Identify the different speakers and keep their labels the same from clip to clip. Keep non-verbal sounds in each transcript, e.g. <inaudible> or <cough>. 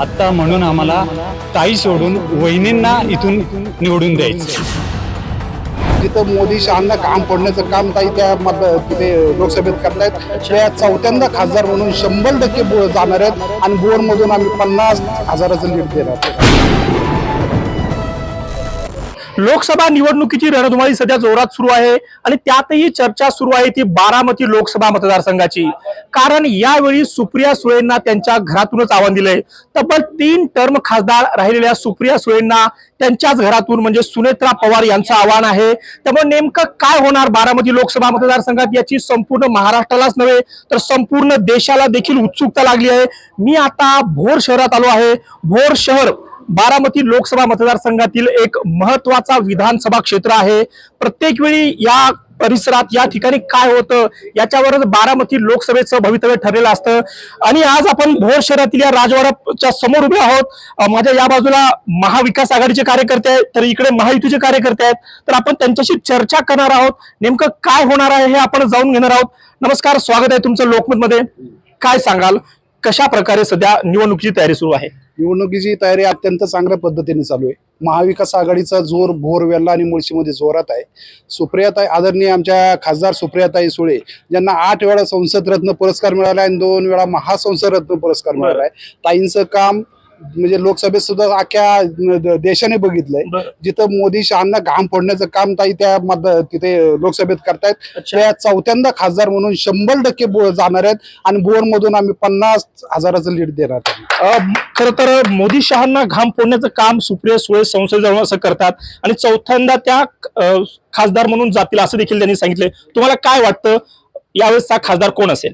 Speaker 1: आत्ता म्हणून आम्हाला ताई सोडून वहिनींना इथून निवडून द्यायचं.
Speaker 2: जिथं मोदी शहांना काम पडण्याचं काम ताई त्या मत तिथे लोकसभेत करतायत त्या चौथ्यांदा खासदार म्हणून शंभर टक्के जाणार आहेत आणि बोरमधून आम्ही पन्नास हजाराचं लीड देणार
Speaker 3: लोकसभा निवडणुकीची रणधुमाळी सध्या जोरात सुरू आहे आणि त्यातही चर्चा सुरू आहे ती बारामती लोकसभा मतदारसंघाची. कारण यावेळी सुप्रिया सुळेंना त्यांच्या घरातूनच आव्हान दिलंय. तब्बल तीन टर्म खासदार राहिलेल्या सुप्रिया सुळेंना त्यांच्याच घरातून म्हणजे सुनेत्रा पवार यांचं आव्हान आहे. त्यामुळे नेमकं काय होणार बारामती लोकसभा मतदारसंघात याची संपूर्ण महाराष्ट्रालाच नव्हे तर संपूर्ण देशाला देखील उत्सुकता लागली आहे. मी आता भोर शहरात आलो आहे. भोर शहर बारामती लोकसभा मतदारसंघातील एक महत्त्वाचा विधानसभा क्षेत्र आहे. प्रत्येक वेळी या परिसरात या ठिकाणी काय होतं याच्यावरच बारामती लोकसभेचं भवितव्य ठरलेलं असतं. आणि आज आपण भोर शहरातील या राजवाड्याच्या समोर उभे आहोत. माझ्या या बाजूला महाविकास आघाडीचे कार्यकर्ते आहेत तर इकडे महायुतीचे कार्यकर्ते आहेत. तर आपण त्यांच्याशी चर्चा करणार आहोत. नेमकं काय होणार आहे हे आपण जाऊन घेणार आहोत. नमस्कार स्वागत आहे तुमचं लोकमत मध्ये काय सांगाल? कशा प्रकारे सध्या निवडणुकीची तयारी सुरू आहे?
Speaker 2: निवडणुकीची तयारी अत्यंत चांगल्या पद्धतीने चालू आहे. महाविकास आघाडीचा जोर भोर वेल्ला आणि मुळशीमध्ये जोरात आहे. सुप्रियाताई आदरणीय आमच्या खासदार सुप्रियाताई सुळे ज्यांना आठ वेळा संसद रत्न पुरस्कार मिळाला आणि दोन वेळा महासंसद रत्न पुरस्कार मिळाला आहे. ताईंचं काम म्हणजे लोकसभेत सुद्धा अख्ख्या देशाने बघितलंय
Speaker 3: बरं.
Speaker 2: जिथं मोदी शहांना घाम फोडण्याचं काम ताई त्या मत तिथे लोकसभेत करतायत. त्या चौथ्यांदा खासदार म्हणून शंभर टक्के जाणार आहेत आणि बोरमधून आम्ही पन्नास हजाराचं लीड देणार आहोत.
Speaker 3: खर तर मोदी शहांना घाम फोडण्याचं काम सुप्रिया सुळे संसद जाऊन असं करतात आणि चौथ्यांदा त्या खासदार म्हणून जातील असं देखील त्यांनी सांगितले तुम्हाला काय वाटतं यावेळेसचा खासदार कोण असेल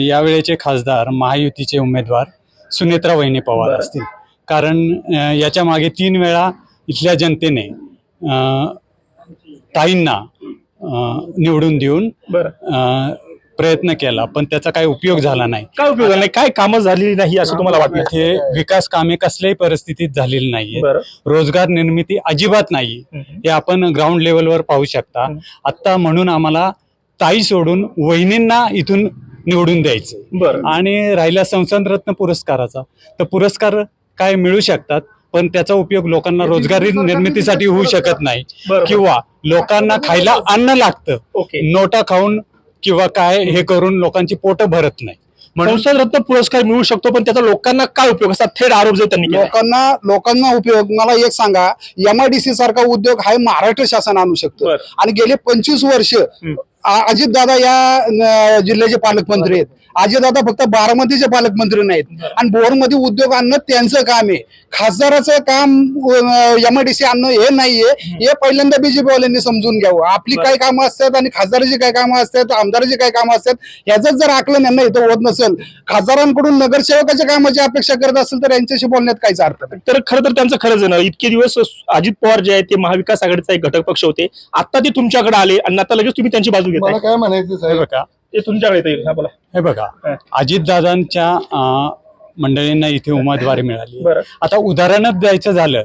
Speaker 1: यावेळेचे खासदार महायुतीचे उमेदवार सुनेत्रा वहिनी पवार. असतील. कारण याच्या मागे तीन वेळा इथल्या जनतेने ताईंना निवडून देऊन प्रयत्न केला. पण त्याचा काही उपयोग झाला नाही.
Speaker 3: काय उपयोग झाला? नाही काय कामं झालेली नाही असं तुम्हाला वाटतं?
Speaker 1: इथे विकास कामे कसल्याही परिस्थितीत झालेली नाहीये रोजगार निर्मिती अजिबात नाही. हे आपण ग्राउंड लेवलवर पाहू शकता. आत्ता म्हणून आम्हाला ताई सोडून वहिनींना इथून निवडून द्यायचं.
Speaker 3: बरं.
Speaker 1: आणि राहिला संसद रत्न पुरस्काराचा. तर पुरस्कार काय मिळू शकतात पण त्याचा उपयोग लोकांना रोजगारी निर्मितीसाठी होऊ शकत नाही. किंवा लोकांना खायला अन्न लागतं. नोटा खाऊन किंवा काय हे करून लोकांची पोट भरत नाही. म्हणून
Speaker 3: संसद रत्न पुरस्कार मिळू शकतो पण त्याचा लोकांना काय उपयोग? असा थेट आरोप जो त्यांनी केला
Speaker 2: लोकांना लोकांना उपयोग मला एक सांगा एमआयडीसी सारखा उद्योग हा महाराष्ट्र शासन आणू शकतं. आणि गेले पंचवीस वर्ष अजित दादा या जिल्ह्याचे पालकमंत्री आहेत. अजितदादा फक्त बारामतीचे पालकमंत्री नाहीत. आणि बोरमध्ये उद्योग आणणं त्यांचं काम आहे. खासदाराचं काम एमआयडीसी आणणं हे नाहीये. हे पहिल्यांदा बीजेपी वाल्यांनी समजून घ्यावं. आपली काय कामं असतात आणि खासदाराची काय कामं असतात आमदाराची काय कामं असतात ह्याच जर आकलन यांना इथं होत नसेल खासदारांकडून नगरसेवकाच्या कामाची अपेक्षा करत असेल तर यांच्याशी बोलण्यात काहीच अर्थ नाही.
Speaker 3: तर खरं तर त्यांचं खरंच आहे ना इतके दिवस अजित पवार जे आहेत ते महाविकास आघाडीचा एक घटक पक्ष होते. आता ते तुमच्याकडे आले आणि आता लगेच तुम्ही त्यांची बाजू
Speaker 4: मला
Speaker 3: घेताय
Speaker 4: काय म्हणायचं साहेब?
Speaker 1: बघा.
Speaker 3: ते तुमच्याकडे येईल हा बोला.
Speaker 1: हे बघा
Speaker 3: हा.
Speaker 1: अजितदादांच्या अं, मंडळींना इथे उमेदवारी मिळाली.
Speaker 3: बरं.
Speaker 1: आता उदाहरणच द्यायचं झालं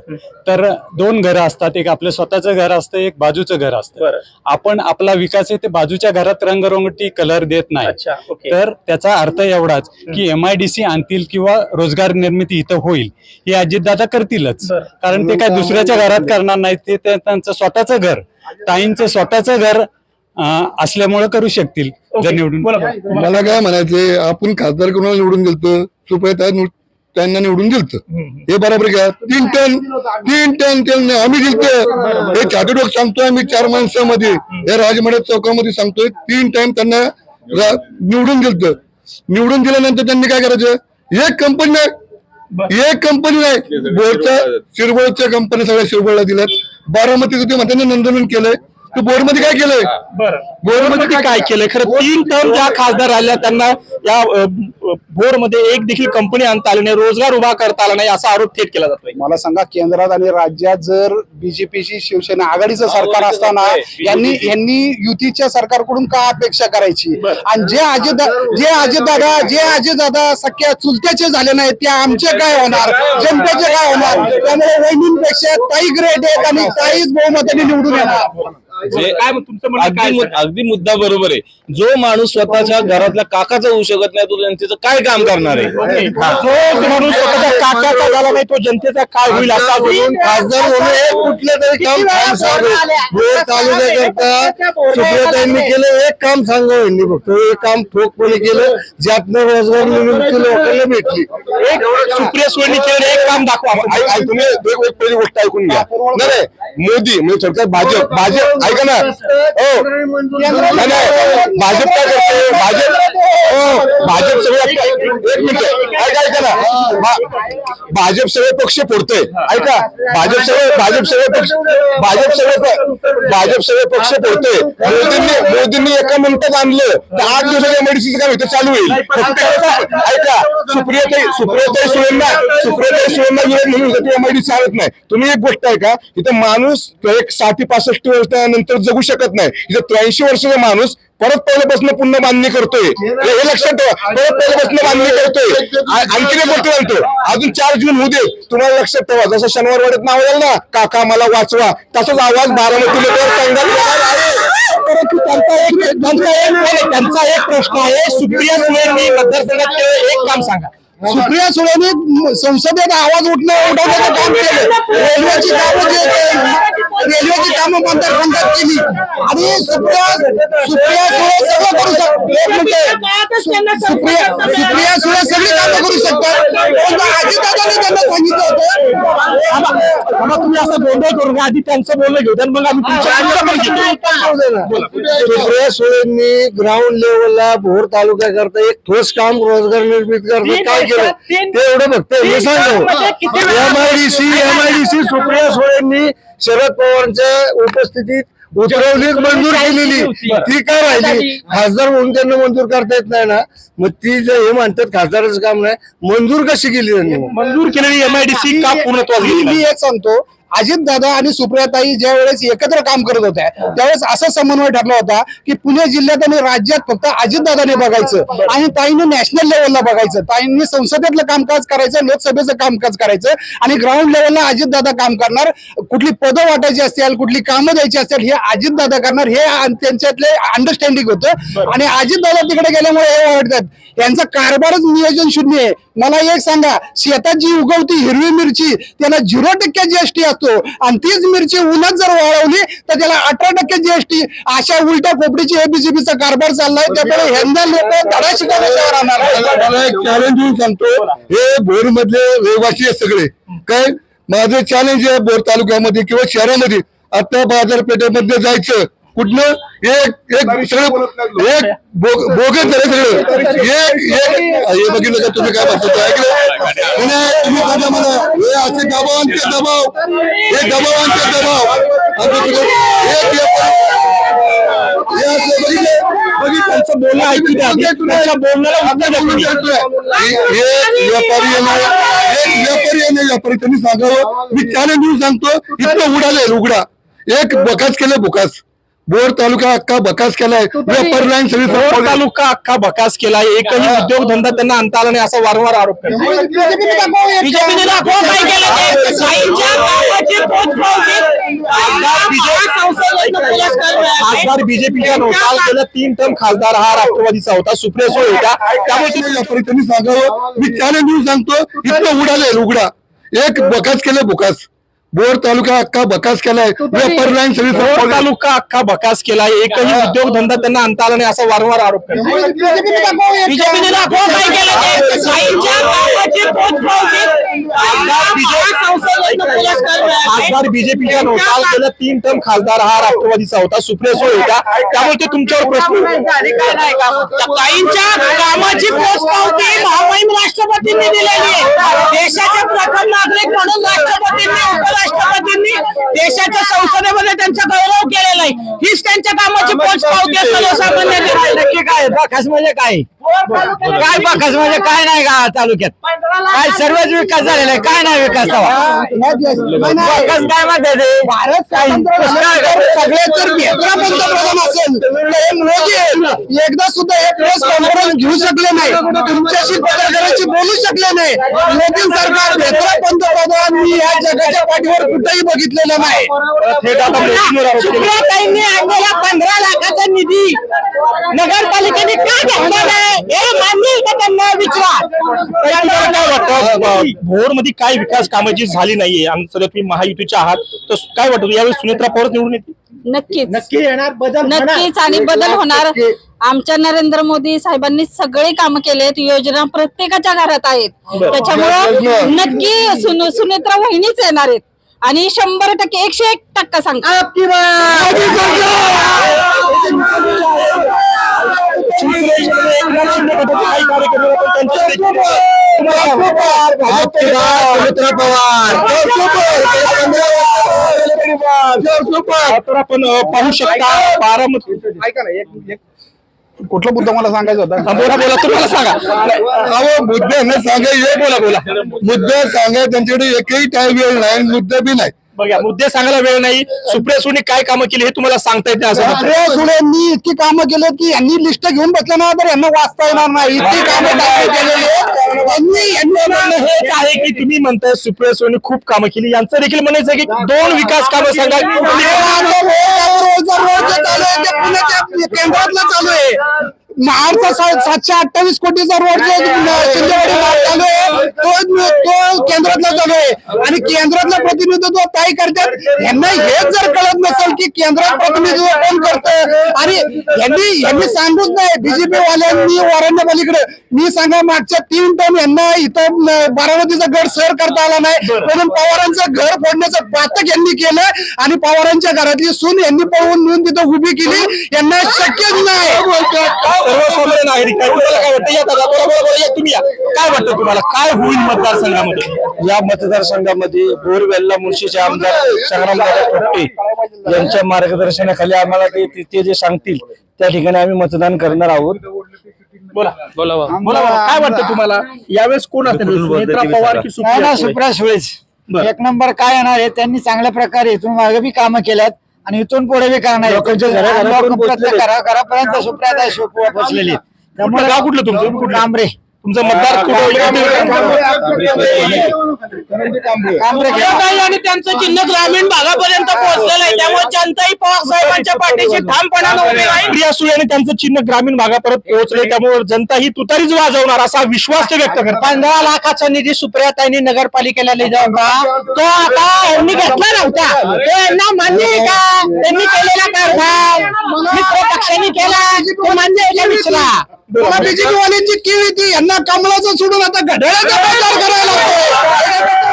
Speaker 1: तर दोन घरं असतात एक आपलं स्वतःचं घर असतं एक बाजूचं घर असतं.
Speaker 3: बरं.
Speaker 1: आपण आपला विकास आहे ते बाजूच्या घरात रंगरंगटी कलर देत नाही.
Speaker 3: अच्छा ओके.
Speaker 1: तर त्याचा अर्थ एवढाच की एम आय डी सी आणतील किंवा रोजगार निर्मिती इथं होईल हे अजितदादा करतीलच.
Speaker 3: बरं.
Speaker 1: कारण ते काय दुसऱ्याच्या घरात करणार नाहीत ते त्यांचं स्वतःचं घर ताईंचं स्वतःचं घर असल्यामुळे करू शकतील. जर. निवडून
Speaker 4: मला काय म्हणायचंय आपण खासदार कोणाला निवडून दिलतो सुप्रिया त्यांना निवडून दिलत
Speaker 3: हम्म.
Speaker 4: हे बरोबर का तीन टन तीन टन तेल आम्ही दिलत हे छाती डोक सांगतोय आम्ही चार माणसामध्ये. या राजमड्या चौकामध्ये सांगतोय. तीन टाइम त्यांना निवडून दिलत निवडून दिल्यानंतर त्यांनी काय करायचं? एक कंपनी नाही. एक कंपनी नाही. बोरच्या शिरवळच्या कंपनी सगळ्या शिरवळला दिल्यात. बारामती होते म्हणते नंदनवन केलंय. तू बोरमध्ये काय केलंय?
Speaker 3: बरं.
Speaker 4: बोरमध्ये
Speaker 3: बोरमध्ये काय केलंय? खरं तीन टर्म ज्या खासदार राहिल्या त्यांना या बोरमध्ये एक देखील कंपनी आणता आली नाही रोजगार उभा करता आला नाही असा आरोप थेट केला जातोय.
Speaker 2: मला सांगा केंद्रात आणि राज्यात जर बीजेपीची शिवसेना आघाडीचं सरकार असताना यांनी यांनी युतीच्या सरकारकडून का अपेक्षा करायची? आणि जे अजित जे अजितदादा जे अजितदादा सख्या चुलत्याचे झाले नाहीत ते आमचे काय होणार? जनतेचे काय होणार? त्यामुळे वहिनींपेक्षा ताई ग्रेट आहेत आणि ताईच बहुमताने निवडून येणार.
Speaker 5: जे
Speaker 3: काय मग तुमचं म्हणणं
Speaker 5: अगदी मुद्दा बरोबर आहे. जो माणूस स्वतःच्या घरातल्या काकाचा होऊ शकत नाही तो जनतेचं काय काम करणार आहे?
Speaker 3: जो माणूस स्वतःच्या राज्याचा झाला नाही तो जनतेचा काय होईल असा
Speaker 4: म्हणून खासदार म्हणून एक कुठलं तरी काम काम सांगू बोर तालुक्याकरता सुप्रियाताईंनी केलं एक काम सांगा यांनी फक्त. एक काम ठोकपणे केलं ज्यातनं रोजगार निर्मिती लोकांना भेटली.
Speaker 3: एक सुप्रिया सुळेंनी केलेलं एक काम दाखवा. आपण.
Speaker 4: ऐ- ऐ- तुम्ही एक एक पहिली गोष्ट ऐकून घ्या. नाही नाही, मोदी म्हणजे थोडक्यात भाजप. भाजप ऐका ना. हो. नाही नाही भाजप काय करते भाजप हो भाजप सगळे एक मिनिट ऐका ऐका ना. भा- भाजप सगळे पक्ष फोडतोय. ऐका. भाजप सगळे भाजप सगळे पक्ष भाजप सगळे प- भाजप सगळे पक्ष फोडतोय. मोदींनी मोदींनी एका मिनिटात आणलं तर आठ दिवसाच्या मेडिसिनचं काम इथं चालू होईल. फक्त ऐका. सुप्रियाताई सुप्रियाताई सुळेंना सुप्रियाताई सुळेंना विरोध म्हणून एमआयडी चालत नाही. तुम्ही एक गोष्ट आहे का इथं माणूस एक साठी पासष्ट वर्षानंतर जगू शकत नाही. इथं त्र्याऐंशी वर्षाचा माणूस परत पहिल्यापासून पुन्हा बांधणी करतोय. हे लक्षात ठेवा. परत पहिल्यापासून बांधणी करतोय. आ- आणखीन एक गोष्ट सांगतो. अजून चार जून होऊ दे तुम्हाला लक्षात ठेवा. जसं शनिवार वाड्यात नाव येईल ना काका मला वाचवा. तसाच आवाज बारामती येणार आहे
Speaker 3: परंतु त्यांचा एक त्यांचा एक त्यांचा एक प्रश्न आहे. सुप्रिया सुळेंनी मतदारसंघात एक काम सांगा.
Speaker 2: सुप्रिया सुळेने संसदेत आवाज उठणं उठवण्याचं काम केलं. <laughs> रेल्वेची कामं जे रेल्वेची कामं मतदारसंघात केली आणि सुप्रिया सुप्रिया सुळे सगळं करू शकते एक मिनिट। सुप्रिया सुप्रिया सुळे सगळी कामं करू शकतात पण अजितदादांनी त्यांना सांगितलं होतं
Speaker 3: आम्हा- आम्हा तुम्ही असं गोंधळ करू नका आधी त्यांचं बोलणं घेऊ द्या, मग आम्ही तुमच्या आमचं पण घेऊ.
Speaker 4: सुप्रिया सुळेंनी ग्राउंड लेवलला भोर तालुक्याकरता एक ठोस काम रोज़गार निर्मित करता काय केलं? ते एवढं फक्त हे। सांगतो एमआयडीसी एमआयडीसी सुप्रिया सुळेंनी शरद पवारांच्या उपस्थितीत उतरवली मंजूर केलेली. ती काय राहिली? खासदार म्हणून त्यांना मंजूर करता येत नाही ना. मग ती जे हे म्हणतात खासदाराचं काम नाही. मंजूर कशी केली त्यांनी?
Speaker 3: मंजूर केलेली एमआयडीसी का पूर्णत्वास
Speaker 2: मी
Speaker 3: गेली
Speaker 2: मी
Speaker 3: नाही?
Speaker 2: एक सांगतो अजित दादा आणि सुप्रियाताई ज्या वेळेस एकत्र काम करत होत्या त्यावेळेस असा समन्वय ठरला होता की पुणे जिल्ह्यात आणि राज्यात फक्त अजितदादाने बघायचं आणि ताईने नॅशनल लेवलला बघायचं. ताईंनी संसदेतलं कामकाज करायचं लोकसभेचं कामकाज करायचं आणि ग्राउंड लेवलला अजितदादा काम करणार. कुठली पदं वाटायची असतील कुठली कामं द्यायची असतील हे अजितदादा करणार. हे त्यांच्यातले अंडरस्टँडिंग होतं. आणि अजितदादा तिकडे गेल्यामुळे हे वाटतात यांचा कारभारच नियोजन शून्य आहे. मला एक सांगा शेतात जी उगवती हिरवी मिरची त्याला झिरो टक्के जीएसटी असतो. आणि तीच मिरची उन्हात जर वाळवली तर त्याला अठरा टक्के जीएसटी अशा उलट्या खोपडीची एबीसीबीचा कारभार चाललाय. त्यामुळे ह्यांना लोक धडा शिकवण्याच्यावर
Speaker 4: राहणार एक चॅलेंज येऊन सांगतो. हे भोर मधले रहिवासी आहेत सगळे. काय? माझं चॅलेंज आहे भोर तालुक्यामध्ये किंवा शहरामध्ये. आता बाजारपेठेमध्ये जायचं. कुठलं एक एक सगळं एक बोग- बोगस झालं सगळं. एक एक हे बघितलं का तुम्ही काय म्हणतो? ते ऐकलं? तुम्ही सांगा मला. हे असे दबाव आणते दबाव. हे दबाव आणते दबाव. आमचं सगळं एक असं बघितलं? बघितलं.
Speaker 3: त्यांचं बोलणं ऐकू द्या आधी. त्यांच्या बोलण्याला उत्तर द्या तुम्ही.
Speaker 4: व्यापारी व्यापारी त्यांनी सांगावं. मी चॅलेंज देऊन सांगतो इतकं उडाले उघडा एक बकास केलं बुकास. बोर तालुका अख्खा बकास केलाय. व्यापारी लाईन सगळी.
Speaker 3: तालुका अख्खा बकास केलाय. एकही उद्योगधंदा त्यांना आणता आला नाही असा वारंवार आरोप करतो
Speaker 2: बीजेपीने दाखवा काय केलं ते. साईंच्या कामाची पोचपावती.
Speaker 3: खासदार बीजेपीच्या नव्हता गेल्या तीन टर्म खासदार हा राष्ट्रवादीचा होता. सुप्रिया सुळे होता
Speaker 4: त्यामुळे त्यांनी सांगावं. मी चॅलेंज देऊन सांगतो. इतकं उडाले उघडा एक बकास केलं बुकास बोर तालुका अख्खा बकास केलाय व्यापारी लाईन सगळी संपवली.
Speaker 3: तालुका अख्खा बकास केलाय एकही उद्योगधंदा त्यांना आणता आला नाही असा वारंवार आरोप करतो
Speaker 2: बीजेपीने दाखवा काय केलं ते. पोचपावती.
Speaker 3: खासदार बीजेपीच्या नव्हता गेल्या तीन टर्म खासदार हा राष्ट्रवादीचा होता. सुप्रिया सुळे होता त्यामुळे ते तुमच्यावर प्रश्न
Speaker 2: ताईंच्या कामाची पोचपावती महामहिम राष्ट्रपतींनी दिलेली आहे. देशाचे प्रथम नागरिक म्हणून राष्ट्रपतींनी उपराष्ट्रपतींनी देशाच्या संसदेमध्ये त्यांचा गौरव केलेला आहे. हीच त्यांच्या कामाची पोचपावती सर्वसामान्य नक्की काय बाकास म्हणजे काय? काय बाकास म्हणजे काय नाही का तालुक्यात? काय सर्वच विकास झालेला आहे. काय नाही विकास बाकास काय म्हणते ते? भारत सगळे जर भेटला पंतप्रधान असेल. तर हे मोदी एकदा सुद्धा एक प्रेस कॉन्फरन्स घेऊ शकले नाही. तुमच्याशी पत्रकाराशी बोलू शकले नाही. मोदी सरकार भेटला पंतप्रधान मी या जगाच्या पाठीवर कुठेही बघितलेलं नाही.
Speaker 6: पंधरा लाखाचा निधी नगरपालिकेने का घेतला नाही? हे मान्य आहे का त्यांना विचारा
Speaker 3: भोर मध्ये काय विकास कामं जी झाली नाहीये सध्या तुम्ही महायुतीचे आहात तर काय वाटतं? यावेळी सुनेत्रा पवार निवडून येतील?
Speaker 6: नक्कीच.
Speaker 3: नक्की येणार बदल
Speaker 6: नक्कीच आणि बदल होणार. आमच्या नरेंद्र मोदी साहेबांनी सगळे काम केलेत योजना प्रत्येकाच्या घरात आहेत. त्याच्यामुळं नक्की सुन- सुनेत्रा वहिनीच येणार आहेत. आणि शंभर टक्के एकशे एक टक्का सांगतो.
Speaker 3: काही कार्यकर्ते आपण त्यांच्याकडे- आपण पाहू शकता बारामती
Speaker 2: ऐका ना एक एक कुठला मुद्दा मला सांगायचा होता.
Speaker 3: बोला बोला तुम्हाला सांगा
Speaker 4: अहो मुद्दे न बोला बोला मुद्दे सांगाय त्यांच्याकडे एकही टाईम वेळ नाही मुद्दे बी नाही.
Speaker 3: बघा मुद्दे सांगायला वेळ नाही. सुप्रिया सुळे काय कामं केली हे तुम्हाला सांगता येते असं.
Speaker 2: सुप्रिया सुळेंनी इतकी कामं केली की यांनी लिस्ट घेऊन बसलं ना तर यांना वाचता येणार नाही. इतकी कामं केलेली. यांनी
Speaker 3: हेच आहे की तुम्ही म्हणताय सुप्रिया सुळेंनी खूप कामं केली. यांचं देखील म्हणायचं की दोन विकास कामं सांगा.
Speaker 2: केंद्रातलं चालू आहे. महाडचा सातशे अठ्ठावीस कोटीचा रोड जो शिंदेवाडी मार्ग चालू आहे. तो तो केंद्रातला चालू आहे. आणि केंद्रातलं प्रतिनिधित्व ताई करतात. यांना हेच जर कळत नसेल की केंद्रात प्रतिनिधित्व कोण करतं आणि यांनी यांनी सांगूच नाही. बीजेपी वाल्यांनी वारण्य पलीकडे. मी सांगा मागच्या तीन टन यांना इथं बारामतीचा गड सर करता आला नाही. म्हणून पवारांचं घर फोडण्याचं पातक यांनी केलं आणि पवारांच्या घरातली सून यांनी पळवून नेऊन तिथं उभी केली. यांना शक्यच नाही.
Speaker 3: सर्वसामान्य नागरिक आहे तुम्हाला काय वाटतं? या दादा बोला बोला बोला या तुम्ही या. काय वाटतं तुम्हाला? काय होईल मतदारसंघामध्ये?
Speaker 7: या मतदारसंघामध्ये बोरवेल्ला मुळशीचे आमदार संग्रामदादा थोपटे यांच्या मार्गदर्शनाखाली आम्हाला ते ते- ते जे सांगतील त्या ठिकाणी आम्ही मतदान करणार आहोत.
Speaker 3: बोला. बोला बोला बोला. काय वाटतं तुम्हाला? यावेळेस कोण सुनेत्रा पवार की सुप्रिया सुळे?
Speaker 7: सुप्रिया सुळेच.
Speaker 3: बरं.
Speaker 7: एक नंबर काय येणार आहे त्यांनी चांगल्या प्रकारे इथून मागे बी कामं केल्यात. आणि इथून पुढे बी करणार.
Speaker 3: लोकांच्या पोहोचलेले.
Speaker 7: घरा- घरापर्यंत सुप्रिया पोहोचलेली.
Speaker 3: कुठलं गाव कुठलं तुमचं कुठलं
Speaker 7: कांबरे
Speaker 3: तुमचं मतदार
Speaker 6: आणि त्यांचं चिन्ह ग्रामीण भागापर्यंत पोहोचलेलं आहे त्यामुळे जनताही पवार साहेबांच्या पाठीशी ठामपणानं उभी राहील
Speaker 3: प्रिया सुळे आणि त्यांचं चिन्ह ग्रामीण भागापर्यंत पोहोचले त्यामुळे जनता ही तुतारीच वाजवणार असा विश्वास ते व्यक्त करतात
Speaker 7: पंधरा लाखाचा निधी सुप्रियाताईंनी नगरपालिकेला होता तो आता यांनी घेतला नव्हता तो यांना मान्य आहे का त्यांनी केलेला कारभार मित्र पक्षांनी केला तो मान्य आहे का विचारा
Speaker 2: मला बीजेपी वाल्यांची यांना कमळाचं सोडून आता घड्याळाचा प्रचार करायला.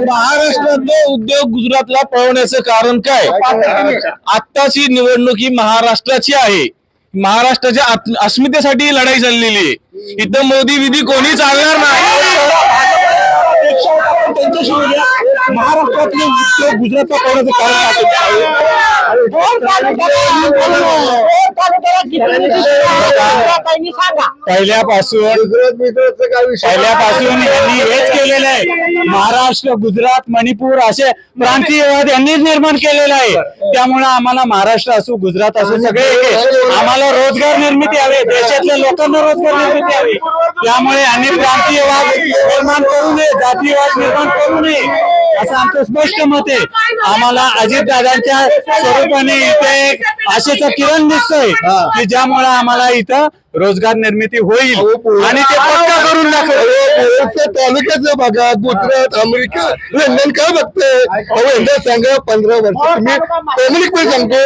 Speaker 5: महाराष्ट्रातले उद्योग गुजरातला पळवण्याचं कारण काय आत्ताची निवडणूक ही महाराष्ट्राची आहे महाराष्ट्राच्या अस्मितेसाठी ही लढाई चाललेली आहे इथं मोदी विधी कोणी चालणार नाही.
Speaker 3: महाराष्ट्रातले उद्योग गुजरातला पळण्याचं कारण
Speaker 1: पहिल्यापासून पहिल्यापासून यांनी हेच केलेलं आहे. महाराष्ट्र गुजरात मणिपूर असे प्रांतीयवाद यांनीच निर्माण केलेला आहे. त्यामुळे आम्हाला महाराष्ट्र असो गुजरात असो सगळे आम्हाला रोजगार निर्मिती हवी. देशातल्या लोकांना रोजगार निर्मिती हवी. त्यामुळे यांनी प्रांतीयवाद निर्माण करू नये जातीयवाद निर्माण करू नये. असं आमचं स्पष्ट मत आहे. आम्हाला अजितदादांच्या स्वरूपाने इथे एक आशेचा किरण दिसतोय की ज्यामुळे आम्हाला इथं रोजगार निर्मिती होईल. आणि ते पक्का करून दाखव
Speaker 4: तालुक्याच्या भागात गुजरात अमेरिका लंडन काय बघते अहो यंदा सांगा पंधरा वर्ष. पब्लिक पण सांगतो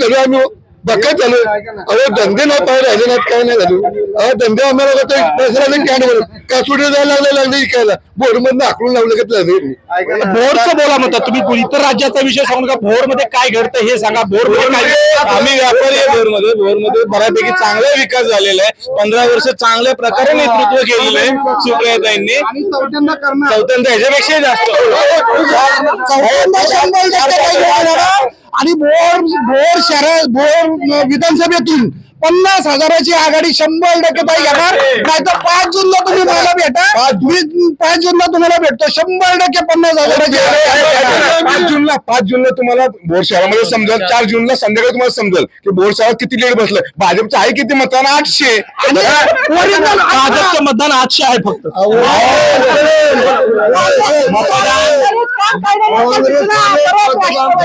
Speaker 4: चालू आहे आम्ही. बक्का चालू. अहो धंदे नाही पाहिजे राहिले नाहीत काय नाही झालो. अहो धंदे आम्हाला लागले कॅन वर कासुडे जायला लागले लागले इकायला बोर्ड मधनं आखडून लावलं का लागले
Speaker 3: भोरचं बोला म्हणतात तुम्ही. इतर राज्याचा विषय सांगू नका. भोरमध्ये काय घडतं हे सांगा. भोरमध्ये काय
Speaker 5: आम्ही व्यापारी आहे भोरमध्ये भोरमध्ये बऱ्यापैकी चांगला विकास झालेला आहे. पंधरा वर्ष चांगल्या प्रकारे नेतृत्व केलेलं आहे सुप्रियाताईंनी.
Speaker 2: चौथ्यांदा करणार.
Speaker 5: चौथ्यांदा ह्याच्यापेक्षाही जास्त.
Speaker 2: आणि भोर भोर शहर भोर विधानसभेतून पन्नास हजाराची आघाडी शंभर टक्के ताई घेणार. नाही तर पाच जूनला तुम्ही मला भेटा. पाच जूनला तुम्हाला भेटतो. शंभर टक्के पन्नास हजाराची
Speaker 4: पाच जूनला पाच जूनला तुम्हाला भोर शहरामध्ये समजेल. चार जूनला संध्याकाळी तुम्हाला समजेल. की भोर शहरात किती लेट बसलं? भाजपचं आहे किती मतदान? आठशे.
Speaker 3: भाजपचं मतदान आठशे आहे फक्त.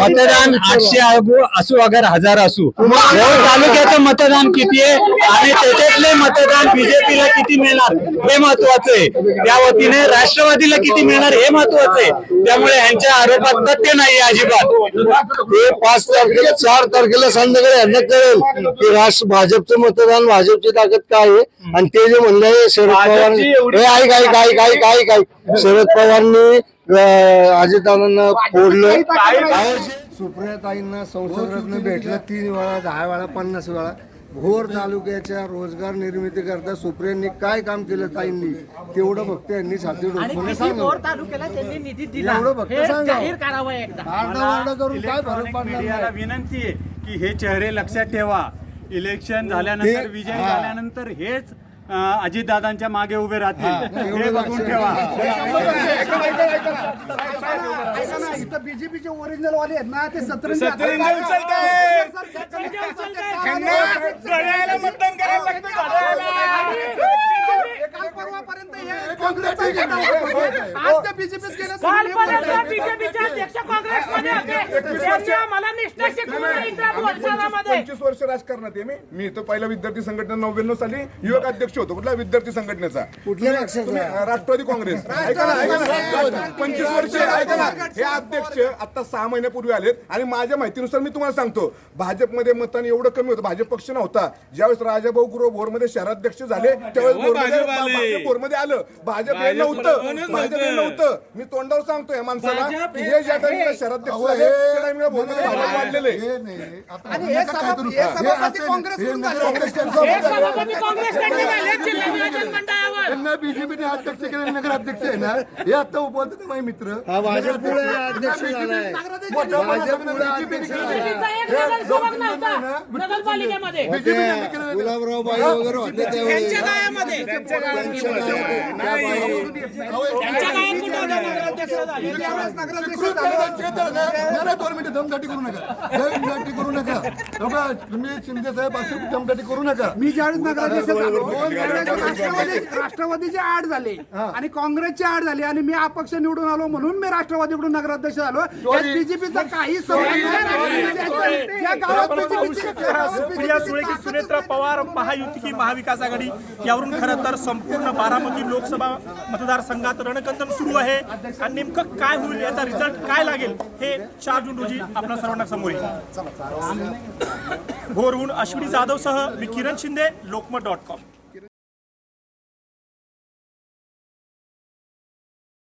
Speaker 1: मतदान आठशे असू अगर हजार असू. भोर तालुक्याचं मतदान किती आहे? आणि त्याच्यातले मतदान बीजेपीला किती मिळणार? हे महत्वाचं आहे. त्या वतीने राष्ट्रवादीला किती मिळणार हे महत्वाचं आहे. त्यामुळे यांच्या आरोपात तथ्य नाही अजिबात.
Speaker 4: ते पाच तारखेला चार तारखेला संध्याकाळी यांना कळेल की राष्ट्र भाजपचं मतदान भाजपची ताकद काय आहे? आणि ते जे म्हणले शरद पवार हे ऐक ऐक ऐक ऐक ऐक ऐक शरद पवारनी अजितदादांना फोडलं.
Speaker 8: सुप्रियाताईंना संसदरत्न भेटलं तीन वेळा दहा वेळा पन्नास वेळा. भोर तालुक्याच्या रोजगार निर्मिती करता सुप्रियांनी काय काम केलं ताईंनी? तेवढं फक्त यांनी छाती डोकून सांगा
Speaker 7: तालुक्याला त्यांनी निधी दिला?
Speaker 8: एवढं फक्त
Speaker 7: हे
Speaker 8: सांगा.
Speaker 7: जाहीर करावं एकदा.
Speaker 8: आरडाओरडा करून काय फरक पडणार
Speaker 9: मीडियाला
Speaker 8: नाही?
Speaker 9: विनंती आहे की हे चेहरे लक्षात ठेवा. इलेक्शन झाल्यानंतर विजय
Speaker 8: हा.
Speaker 9: झाल्यानंतर हेच अजितदादांच्या मागे उभे राहतील. हे बघून ठेवा.
Speaker 2: बीजेपीचे ओरिजिनल वाले आहेत ना ते
Speaker 7: अध्यक्ष काँग्रेसमध्ये होते. त्यांनी आम्हाला
Speaker 10: पंचवीस वर्ष राजकारणात आहे मी. मी तो पहिला विद्यार्थी संघटना नव्याण्णव साली युवक अध्यक्ष होतो. कुठल्या विद्यार्थी संघटनेचा?
Speaker 8: कुठल्या पक्षाचा?
Speaker 10: तुम्ही, अं, राष्ट्रवादी काँग्रेस. ऐका ना ऐका ना. पंचवीस वर्ष ऐका ना. हे अध्यक्ष आता सहा महिन्यापूर्वी आलेत आणि माझ्या माहितीनुसार मी तुम्हाला सांगतो भाजपमध्ये मतदान एवढं कमी होतं. भाजप पक्ष नव्हता. ज्यावेळेस राजाभाऊ गुरु भोरमध्ये शहराध्यक्ष झाले त्यावेळेस भोरमध्ये भाजप भोरमध्ये आलं. भाजप हे नव्हतं. भाजप हे नव्हतं. मी तोंडावर सांगतो या माणसाला की हे ज्या टाइमला शहराध्यक्ष झाले त्या टाइमला भोरमध्ये भाजप वाढलेले
Speaker 8: हे नाही आता नका काय करू. हे असं- हे नका काँग्रेस त्यांचं-
Speaker 7: हे सभापती काँग्रेसकडे झाले जिल्हा नियोजन मंडळावर.
Speaker 8: त्यांना बीजेपीने अध्यक्ष केले नगर अध्यक्ष आहे ना हे आता उपलब्ध माझे मित्र? भाजपमुळे अध्यक्ष झालाय. भाजपमुळे अध्यक्ष
Speaker 7: बीजेपीचा एक नगरसेवक नव्हता. नगरपालिकेमध्ये.
Speaker 8: गुलाबराव बाई वगैरे होते त्यावेळी.
Speaker 7: त्यांच्या गायामध्ये. त्यांच्या गायात कुठं होता नगराध्यक्ष झाले.
Speaker 8: दोन मिनिटं दमदाटी करू नका. दमदाटी करू नका. बघा, तुम्ही शिंदे साहेब असे दमदाटी करू नका.
Speaker 2: मी ज्यावेळेस नगराध्यक्ष झालो
Speaker 8: दोन
Speaker 2: त्यावेळेस राष्ट्रवादी राष्ट्रवादीची आड झाली आणि काँग्रेसची आड झाली आणि मी अपक्ष निवडून आलो म्हणून मी राष्ट्रवादीकडून नगराध्यक्ष झालो. बीजेपीचा काही संबंध नाही. या गावात
Speaker 3: प्रिया सुळे की सुनेत्रा पवार महायुती की महाविकास आघाडी. यावरून खरं तर संपूर्ण बारामती लोकसभा मतदारसंघात रणकंदन सुरू आहे. आणि नेमकं काय होईल याचा रिझल्ट काय लागेल हे चार जून रोजी आपल्या सर्वांना समोर येईल. भोरहून अश्विनी जाधव सह मी किरण शिंदे लोकमत डॉट कॉम.